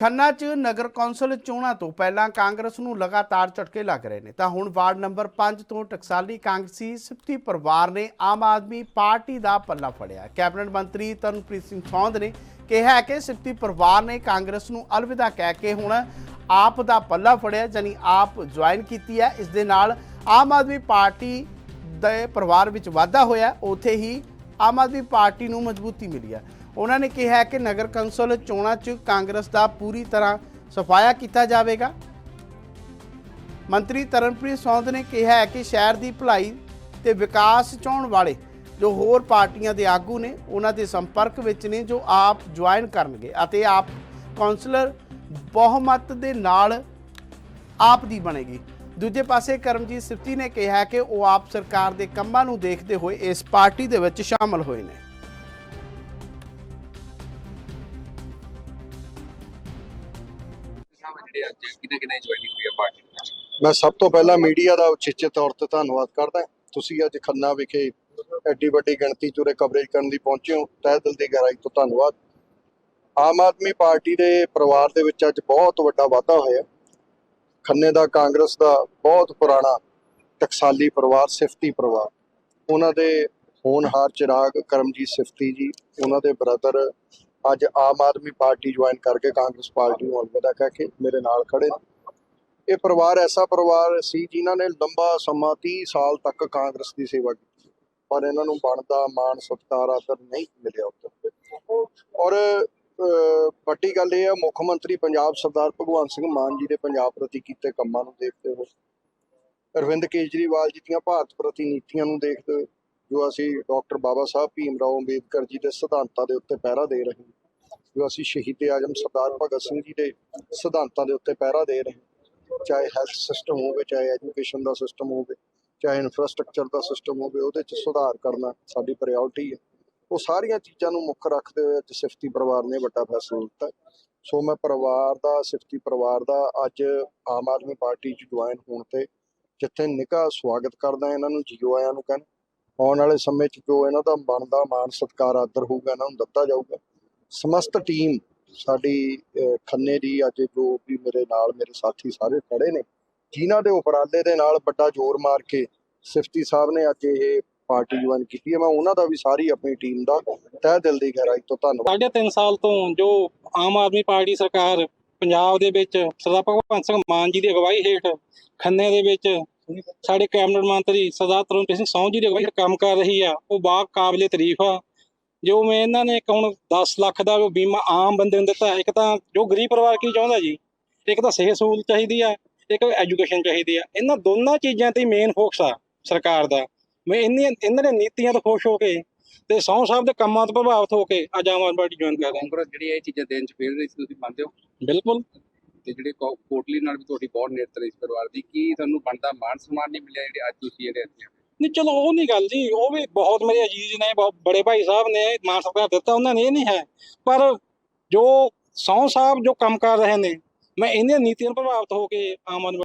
ਖੰਨਾ 'ਚ ਨਗਰ ਕੌਂਸਲ ਚੋਣਾਂ ਤੋਂ ਪਹਿਲਾਂ ਕਾਂਗਰਸ ਨੂੰ ਲਗਾਤਾਰ ਝਟਕੇ ਲੱਗ ਰਹੇ ਨੇ। ਤਾਂ ਹੁਣ ਵਾਰਡ ਨੰਬਰ 5 ਤੋਂ ਟਕਸਾਲੀ ਕਾਂਗਰਸੀ ਸਿਫਤੀ ਪਰਿਵਾਰ ਨੇ ਆਮ ਆਦਮੀ ਪਾਰਟੀ ਦਾ ਪੱਲਾ ਫੜਿਆ। ਕੈਬਨਿਟ ਮੰਤਰੀ ਤਰਨਪ੍ਰੀਤ ਸਿੰਘ ਸੌਂਦ ਨੇ ਕਿਹਾ ਹੈ ਕਿ ਸਿਫਤੀ ਪਰਿਵਾਰ ਨੇ ਕਾਂਗਰਸ ਨੂੰ ਅਲਵਿਦਾ ਕਹਿ ਕੇ ਹੁਣ ਆਪ ਦਾ ਪੱਲਾ ਫੜਿਆ ਜਾਨੀ ਆਪ ਜੁਆਇਨ ਕੀਤੀ ਹੈ। ਇਸ ਦੇ ਨਾਲ ਆਮ ਆਦਮੀ ਪਾਰਟੀ ਦੇ ਪਰਿਵਾਰ ਵਿੱਚ ਵਾਧਾ ਹੋਇਆ, ਉੱਥੇ ਹੀ ਆਮ ਆਦਮੀ ਪਾਰਟੀ ਨੂੰ ਮਜ਼ਬੂਤੀ ਮਿਲੀ ਹੈ। ਉਹਨਾਂ ਨੇ ਕਿਹਾ ਕਿ ਨਗਰ ਕੌਂਸਲ ਚੋਣਾਂ 'ਚ ਕਾਂਗਰਸ ਦਾ ਪੂਰੀ ਤਰ੍ਹਾਂ ਸਫਾਇਆ ਕੀਤਾ ਜਾਵੇਗਾ। ਮੰਤਰੀ ਤਰਨਪ੍ਰੀਤ ਸੌਂਦ ਨੇ ਕਿਹਾ ਹੈ ਕਿ ਸ਼ਹਿਰ ਦੀ ਭਲਾਈ ਤੇ ਵਿਕਾਸ ਚਾਹੁਣ ਵਾਲੇ ਜੋ ਹੋਰ ਪਾਰਟੀਆਂ ਦੇ ਆਗੂ ਨੇ, ਉਹਨਾਂ ਦੇ ਸੰਪਰਕ ਵਿੱਚ ਨੇ ਜੋ ਆਪ ਜੁਆਇਨ ਕਰਨਗੇ ਅਤੇ ਆਪ ਕਾਉਂਸਲਰ ਬਹੁਮਤ ਦੇ ਨਾਲ ਆਪ ਦੀ ਬਣੇਗੀ। ਦੂਜੇ ਪਾਸੇ ਕਰਮਜੀਤ ਸਿਫਤੀ ਨੇ ਕਿਹਾ ਕਿ ਉਹ ਆਪ ਸਰਕਾਰ ਦੇ ਕੰਮਾਂ ਨੂੰ ਦੇਖਦੇ ਹੋਏ ਇਸ ਪਾਰਟੀ ਦੇ ਵਿੱਚ ਸ਼ਾਮਲ ਹੋਏ ਨੇ। ਸਾਹਿਬ ਜਿਹੜੇ ਅੱਜ ਕਿਨੇ ਕਿਨੇ ਜੁਆਇਨਿੰਗ ਹੋਈ ਹੈ ਪਾਰਟੀ ਵਿੱਚ? ਮੈਂ ਸਭ ਤੋਂ ਪਹਿਲਾਂ ਮੀਡੀਆ ਦਾ ਉਚੇਚੇ ਤੌਰ ਤੇ ਧੰਨਵਾਦ ਕਰਦਾ ਤੁਸੀਂ ਅੱਜ ਖੰਨਾ ਵਿਖੇ ਐਡੀ ਵੱਡੀ ਗਿਣਤੀ ਚ ਕਵਰੇਜ ਕਰਨ ਲਈ ਪਹੁੰਚੇ ਹੋ। ਤਹਿ ਦਿਲ ਦੀ ਗਹਿਰਾਈ ਤੋਂ ਧੰਨਵਾਦ। ਆਮ ਆਦਮੀ ਪਾਰਟੀ ਦੇ ਪਰਿਵਾਰ ਦੇ ਵਿੱਚ ਅੱਜ ਬਹੁਤ ਵੱਡਾ ਵਾਧਾ ਹੋਇਆ। ਖੰਨੇ ਦਾ ਕਾਂਗਰਸ ਦਾ ਬਹੁਤ ਪੁਰਾਣਾ ਟਕਸਾਲੀ ਪਰਿਵਾਰ, ਸਿਫਤੀ ਪਰਿਵਾਰ। ਉਹਨਾਂ ਦੇ ਹੋਣਹਾਰ ਚਿਰਾਗ ਕਰਮਜੀਤ ਸਿਫਤੀ ਜੀ, ਉਹਨਾਂ ਦੇ ਬ੍ਰਦਰ ਅੱਜ ਆਮ ਆਦਮੀ ਪਾਰਟੀ ਜੁਆਇਨ ਕਰਕੇ ਕਾਂਗਰਸ ਪਾਰਟੀ ਨੂੰ ਅਲਵਿਦਾ ਕਹਿ ਕੇ ਮੇਰੇ ਨਾਲ ਖੜੇ ਇਹ ਪਰਿਵਾਰ, ਐਸਾ ਪਰਿਵਾਰ ਸੀ ਜਿਨ੍ਹਾਂ ਨੇ ਲੰਬਾ ਸਮਾਂ 30 ਸਾਲ ਤੱਕ ਕਾਂਗਰਸ ਦੀ ਸੇਵਾ ਕੀਤੀ। ਪਰ ਇਹਨਾਂ ਨੂੰ ਬਣਦਾ ਮਾਣ ਸਤਿਕਾਰ, ਆਦਰ ਨਹੀਂ ਮਿਲਿਆ ਉੱਧਰ ਔਰ ਵੱਡੀ ਗੱਲ ਇਹ ਹੈ ਮੁੱਖ ਮੰਤਰੀ ਪੰਜਾਬ ਸਰਦਾਰ ਭਗਵੰਤ ਸਿੰਘ ਮਾਨ ਜੀ ਦੇ ਪੰਜਾਬ ਪ੍ਰਤੀ ਕੀਤੇ ਕੰਮਾਂ ਨੂੰ ਦੇਖਦੇ ਹੋਏ, ਅਰਵਿੰਦ ਕੇਜਰੀਵਾਲ ਜੀ ਦੀਆਂ ਭਾਰਤ ਪ੍ਰਤੀ ਨੀਤੀਆਂ ਨੂੰ ਦੇਖਦੇ ਹੋਏ, ਜੋ ਅਸੀਂ ਡਾਕਟਰ ਬਾਬਾ ਸਾਹਿਬ ਭੀਮ ਰਾਓ ਅੰਬੇਦਕਰ ਜੀ ਦੇ ਸਿਧਾਂਤਾਂ ਦੇ ਉੱਤੇ ਪਹਿਰਾ ਦੇ ਰਹੇ ਹਾਂ ਜੋ ਅਸੀਂ ਸ਼ਹੀਦ ਆਜਮ ਸਰਦਾਰ ਭਗਤ ਸਿੰਘ ਜੀ ਦੇ ਸਿਧਾਂਤਾਂ ਦੇ ਉੱਤੇ ਪਹਿਰਾ ਦੇ ਰਹੇ ਚਾਹੇ ਹੈਲਥ ਸਿਸਟਮ ਹੋਵੇ, ਚਾਹੇ ਐਜੂਕੇਸ਼ਨ ਦਾ ਸਿਸਟਮ ਹੋਵੇ, ਚਾਹੇ ਇਨਫਰਾਸਟ੍ਰਕਚਰ ਦਾ ਸਿਸਟਮ ਹੋਵੇ, ਉਹਦੇ 'ਚ ਸੁਧਾਰ ਕਰਨਾ ਸਾਡੀ ਪ੍ਰਾਇੋਰਟੀ ਹੈ। ਉਹ ਸਾਰੀਆਂ ਚੀਜ਼ਾਂ ਨੂੰ ਮੁੱਖ ਰੱਖਦੇ ਹੋਏ ਅੱਜ ਸਿਫਤੀ ਪਰਿਵਾਰ ਨੇ ਵੱਡਾ ਫੈਸਲਾ ਲਿੱਤਾ ਸੋ ਮੈਂ ਪਰਿਵਾਰ ਦਾ, ਸਿਫਤੀ ਪਰਿਵਾਰ ਦਾ ਅੱਜ ਆਮ ਆਦਮੀ ਪਾਰਟੀ 'ਚ ਜੁਆਇਨ ਹੋਣ ਤੇ ਜਿੱਥੇ ਨਿੱਘਾ ਸਵਾਗਤ ਕਰਦਾ ਇਹਨਾਂ ਨੂੰ ਜੀਓ ਆਇਆਂ ਨੂੰ ਕਹਿਣ। ਆਉਣ ਵਾਲੇ ਸਮੇਂ 'ਚ ਜੋ ਇਹਨਾਂ ਦਾ ਬਣਦਾ ਮਾਣ, ਸਤਿਕਾਰ, ਆਦਰ ਹੋਊਗਾ, ਇਹਨਾਂ ਨੂੰ ਦਿੱਤਾ ਜਾਊਗਾ। ਸਮਸਤ ਟੀਮ ਸਾਡੀ ਖੰਨੇ ਦੀ, ਅੱਜ ਜੋ ਵੀ ਮੇਰੇ ਨਾਲ ਮੇਰੇ ਸਾਥੀ ਸਾਰੇ ਖੜੇ ਨੇ, ਜਿਨ੍ਹਾਂ ਦੇ ਉਪਰਾਲੇ ਦੇ ਨਾਲ ਵੱਡਾ ਜ਼ੋਰ ਮਾਰ ਕੇ ਸਿਫਤੀ ਸਾਹਿਬ ਨੇ ਅੱਜ ਇਹ ਪਾਰਟੀ ਜੁਆਇਨ ਕੀਤੀ ਹੈ, ਮੈਂ ਉਹਨਾਂ ਦਾ ਵੀ ਸਾਰੀ ਆਪਣੀ ਟੀਮ ਦਾ ਤਹਿ ਦਿਲ ਦੀ ਗਹਿਰਾਈ ਤੋਂ ਧੰਨਵਾਦ। ਸਾਢੇ ਤਿੰਨ ਸਾਲ ਤੋਂ ਜੋ ਆਮ ਆਦਮੀ ਪਾਰਟੀ ਸਰਕਾਰ ਪੰਜਾਬ ਦੇ ਵਿੱਚ ਸਰਦਾਰ ਭਗਵੰਤ ਸਿੰਘ ਮਾਨ ਜੀ ਦੀ ਅਗਵਾਈ ਹੇਠ ਖੰਨੇ ਦੇ ਵਿੱਚ ਸਾਡੇ ਕੈਬਨਿਟ ਮੰਤਰੀ ਸਰਦਾਰ ਤਰਨਪ੍ਰੀਤ ਸਿੰਘ ਸੌਂ ਜੀ ਦੀ ਅਗਵਾਈ ਹੇਠ ਕੰਮ ਕਰ ਰਹੀ ਆ, ਉਹ ਬਾ ਕਾਬਲੇ ਤਾਰੀਫ ਆ। ਜੋ ਮੈਂ ਇਹਨਾਂ ਨੇ ਇੱਕ ਹੁਣ 10 ਲੱਖ ਦਾ ਬੀਮਾ ਆਮ ਬੰਦੇ ਨੂੰ ਦਿੱਤਾ ਇੱਕ ਤਾਂ ਜੋ ਗਰੀਬ ਪਰਿਵਾਰ ਕੀ ਚਾਹੁੰਦਾ ਜੀ ਇੱਕ ਤਾਂ ਸਿਹਤ ਸਹੂਲਤ ਚਾਹੀਦੀ ਆ ਇੱਕ ਐਜੂਕੇਸ਼ਨ ਚਾਹੀਦੀ ਆ। ਇਹਨਾਂ ਦੋਨਾਂ ਚੀਜ਼ਾਂ ਤੇ ਮੇਨ ਫੋਕਸ ਆ ਸਰਕਾਰ ਦਾ। ਮੈਂ ਇੰਨੀਆਂ ਇਹਨਾਂ ਦੀਆਂ ਨੀਤੀਆਂ ਤੋਂ ਖੁਸ਼ ਹੋ ਕੇ ਤੇ ਸੌ ਸਾਹਿਬ ਦੇ ਕੰਮਾਂ ਤੋਂ ਪ੍ਰਭਾਵਿਤ ਹੋ ਕੇ ਅੱਜ ਆਮ ਆਦਮੀ ਪਾਰਟੀ ਜੁਆਇਨ ਕਰ ਰਹੇ ਕਾਂਗਰਸ ਜਿਹੜੀ ਇਹ ਚੀਜ਼ਾਂ ਦੇਣ ਚ ਫੇਲ ਰਹੀ ਸੀ ਤੁਸੀਂ ਮੰਨਦੇ ਹੋ? ਹਾਂ ਬਿਲਕੁਲ। ਤੇ ਜਿਹੜੇ ਕੋਟਲੀ ਨਾਲ ਵੀ ਤੁਹਾਡੀ ਬਹੁਤ ਨੇੜਤਾ ਰਹੀ ਇਸ ਪਰਿਵਾਰ ਦੀ ਕੀ ਤੁਹਾਨੂੰ ਬਣਦਾ ਮਾਣ ਸਨਮਾਨ ਨਹੀਂ ਮਿਲਿਆ ਜਿਹੜੇ ਅੱਜ ਤੁਸੀਂ ਜਿਹੜੇ ਇੱਥੇ ਹੋ? ਨਹੀਂ, ਚਲੋ ਉਹ ਨਹੀਂ ਗੱਲ ਜੀ, ਉਹ ਵੀ ਬਹੁਤ ਮੇਰੇ ਅਜੀਜ਼ ਨੇ, ਬਹੁਤ ਬੜੇ ਭਾਈ ਸਾਹਿਬ ਨੇ, ਮਾਨ ਸਰਕਾਰ ਦਿੱਤਾ, ਉਹਨਾਂ ਨੇ ਇਹ ਨਹੀਂ ਹੈ। ਪਰ ਜੋ ਸੌ ਸਾਹਿਬ ਜੋ ਕੰਮ ਕਰ ਰਹੇ ਨੇ, ਮੈਂ ਇਹਨਾਂ ਨੀਤੀਆਂ ਨੂੰ ਪ੍ਰਭਾਵਿਤ ਹੋ ਕੇ ਆਮ ਆਦਮੀ